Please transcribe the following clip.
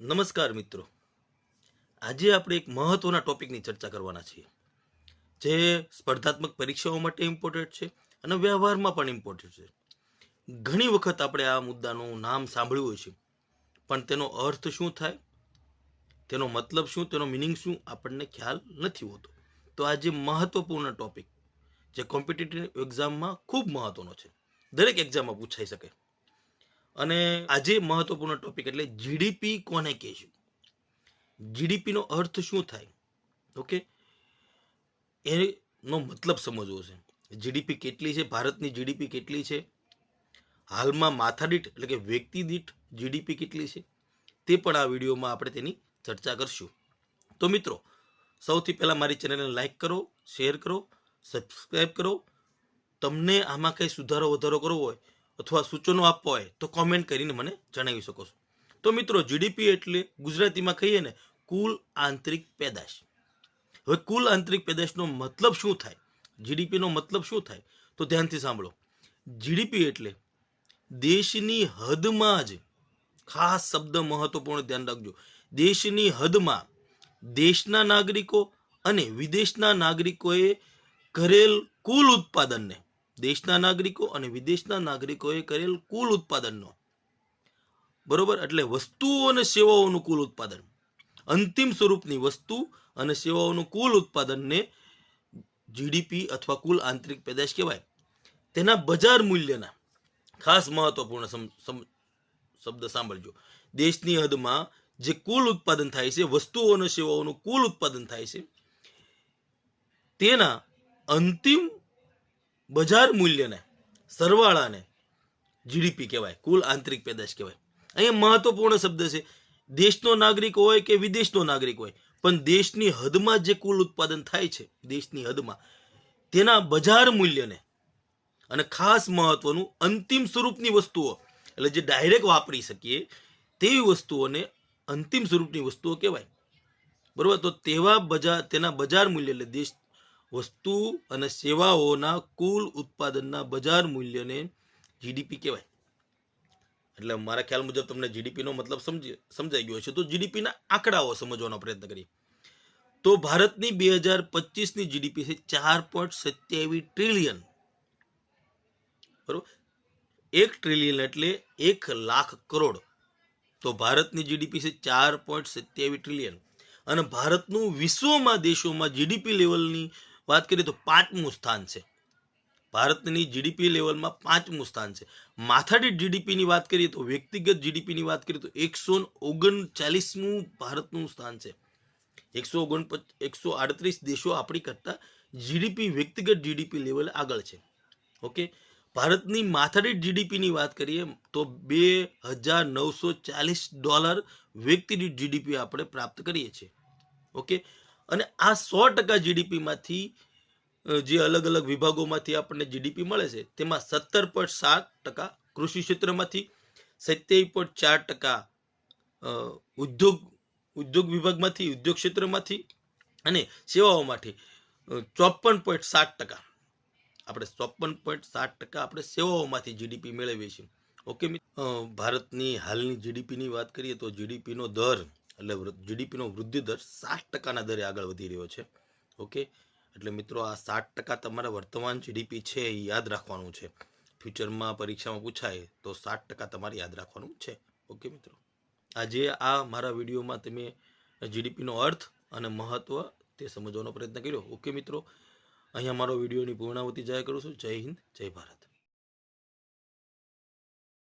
નમસ્કાર મિત્રો. આજે આપણે એક મહત્વના ટોપિકની ચર્ચા કરવાના છીએ, જે સ્પર્ધાત્મક પરીક્ષાઓ માટે ઇમ્પોર્ટન્ટ છે અને વ્યવહારમાં પણ ઇમ્પોર્ટન્ટ છે. ઘણી વખત આપણે આ મુદ્દાનું નામ સાંભળ્યું હોય છે, પણ તેનો અર્થ શું થાય? તેનો મતલબ શું? તેનો મિનિંગ શું? આપણને ખ્યાલ નથી હોતો. તો આ જે મહત્વપૂર્ણ ટોપિક જે કોમ્પિટિટિવ એક્ઝામમાં ખૂબ મહત્વનો છે. દરેક એક્ઝામમાં પૂછાઈ શકે. અને આજે મહત્વપૂર્ણ ટોપિક એટલે જીડીપી કોને કહેશું જીડીપીનો અર્થ શું થાય? ઓકે એનો મતલબ સમજવો છે. જીડીપી કેટલી છે? ભારતની જીડીપી કેટલી છે? હાલમાં માથાદીઠ એટલે કે વ્યક્તિ દીઠ જીડીપી કેટલી છે? તે પણ આ વિડીયોમાં આપણે તેની ચર્ચા કરશું. તો મિત્રો, સૌથી પહેલાં મારી ચેનલને લાઇક કરો, શેર કરો સબસ્ક્રાઈબ કરો. તમને આમાં કંઈ સુધારો વધારો કરવો હોય અથવા સૂચનો આપવા હોય તો કોમેન્ટ કરીને મને જણાવી શકો છો. તો મિત્રો જીડીપી એટલે ગુજરાતીમાં કહીએ ને, કુલ આંતરિક પેદાશ. હવે કુલ આંતરિક પેદાશનો મતલબ શું થાય? જીડીપીનો મતલબ શું થાય? તો ધ્યાનથી સાંભળો. જીડીપી એટલે દેશની હદમાં જ, ખાસ શબ્દ મહત્વપૂર્ણ ધ્યાન રાખજો. દેશની હદમાં દેશના નાગરિકો અને વિદેશના નાગરિકોએ કરેલ કુલ ઉત્પાદનને દેશના નાગરિકો અને વિદેશના નાગરિકોએ કરેલ કુલ ઉત્પાદનનો. બરોબર? એટલે વસ્તુઓ અને સેવાઓનું કુલ ઉત્પાદન. અંતિમ સ્વરૂપની વસ્તુ અને સેવાઓનું કુલ ઉત્પાદનને જીડીપી અથવા કુલ આંતરિક પેદાશ કહેવાય. તેના બજાર મૂલ્યના ખાસ મહત્વપૂર્ણ શબ્દ સાંભળજો. દેશની હદમાં જે કુલ ઉત્પાદન થાય છે, વસ્તુઓ અને સેવાઓનું કુલ ઉત્પાદન થાય છે, તેના અંતિમ બજાર મૂલ્યને, સરવાળાને જીડીપી કહેવાય, કુલ આંતરિક પેદાશ કહેવાય. અહીંયા મહત્વપૂર્ણ શબ્દ છે, દેશનો નાગરિક હોય કે વિદેશનો નાગરિક હોય, પણ દેશની હદમાં જે કુલ ઉત્પાદન થાય છે, દેશની હદમાં, તેના બજાર મૂલ્યને અને ખાસ મહત્વનું અંતિમ સ્વરૂપની વસ્તુઓ, એટલે જે ડાયરેક્ટ વાપરી શકીએ, તેવી વસ્તુઓને અંતિમ સ્વરૂપની વસ્તુઓ કહેવાય. બરોબર? તો તેવા બજાર તેના બજાર મૂલ્ય એટલે દેશ વસ્તુ અને સેવાઓના કુલ ઉત્પાદનના બજાર મૂલ્યને જીડીપી કહેવાય. એટલે મારા ખ્યાલ મુજબ તમને જીડીપીનો મતલબ સમજી, સમજાઈ ગયો છે તો જીડીપીના આંકડાઓ સમજવાનો પ્રયત્ન કરીએ. તો ભારતની બે હજાર પચીસની જીડીપી છે ચાર પોઈન્ટ સત્યાવીસ ટ્રિલિયન બરોબર? એક ટ્રિલિયન એટલે એક લાખ કરોડ. તો ભારતની જીડીપી છે ચાર પોઈન્ટ સત્યાવીસ ટ્રિલિયન અને ભારતનું વિશ્વમાં દેશોમાં જીડીપી લેવલની વાત કરીએ તો પાંચમું સ્થાન છે. ભારતની જીડીપી લેવલમાં પાંચમું સ્થાન છે. માથાદીઠ જીડીપીની વાત કરીએ તો વ્યક્તિગત જીડીપીની વાત કરીએ તો એકસો ઓગણચાલીસમું ભારતનું સ્થાન છે. એકસો ઓગણપચ એકસો આડત્રીસ દેશો આપણી કરતાં જીડીપી વ્યક્તિગત જીડીપી લેવલ આગળ છે. ઓકે? ભારતની માથાદીઠ જીડીપીની વાત કરીએ તો બે હજાર નવસો ચાલીસ ડોલર વ્યક્તિદીઠ જીડીપી આપણે પ્રાપ્ત કરીએ છીએ. ઓકે? અને આ સો ટકા જીડીપીમાંથી જે અલગ અલગ વિભાગોમાંથી આપણને જીડીપી મળે છે, તેમાં સત્તર પોઈન્ટ સાત ટકા કૃષિ ક્ષેત્રમાંથી, સત્યાવીસ પોઈન્ટ ચાર ટકા ઉદ્યોગ ઉદ્યોગ વિભાગમાંથી, ઉદ્યોગ ક્ષેત્રમાંથી અને સેવાઓમાંથી ચોપન પોઈન્ટ સાત ટકા. આપણે ચોપન પોઈન્ટ સાત ટકા આપણે સેવાઓમાંથી જીડીપી મેળવીએ છીએ. ઓકે ભારતની હાલની જીડીપીની વાત કરીએ તો જીડીપીનો દર એટલે જીડીપીનો વૃદ્ધિ દર સાત ટકાના દરે આગળ વધી રહ્યો છે. ઓકે? એટલે મિત્રો આ સાત ટકા તમારા વર્તમાન જીડીપી છે એ યાદ રાખવાનું છે. ફ્યુચરમાં પરીક્ષામાં પૂછાય તો સાત ટકા તમારે યાદ રાખવાનું છે. ઓકે મિત્રો? આજે આ મારા વિડીયોમાં તમે જીડીપીનો અર્થ અને મહત્ત્વ તે સમજવાનો પ્રયત્ન કર્યો. ઓકે મિત્રો? અહીંયા મારો વિડીયોની પૂર્ણાવતી જાહેર કરું છું. જય હિન્દ, જય ભારત.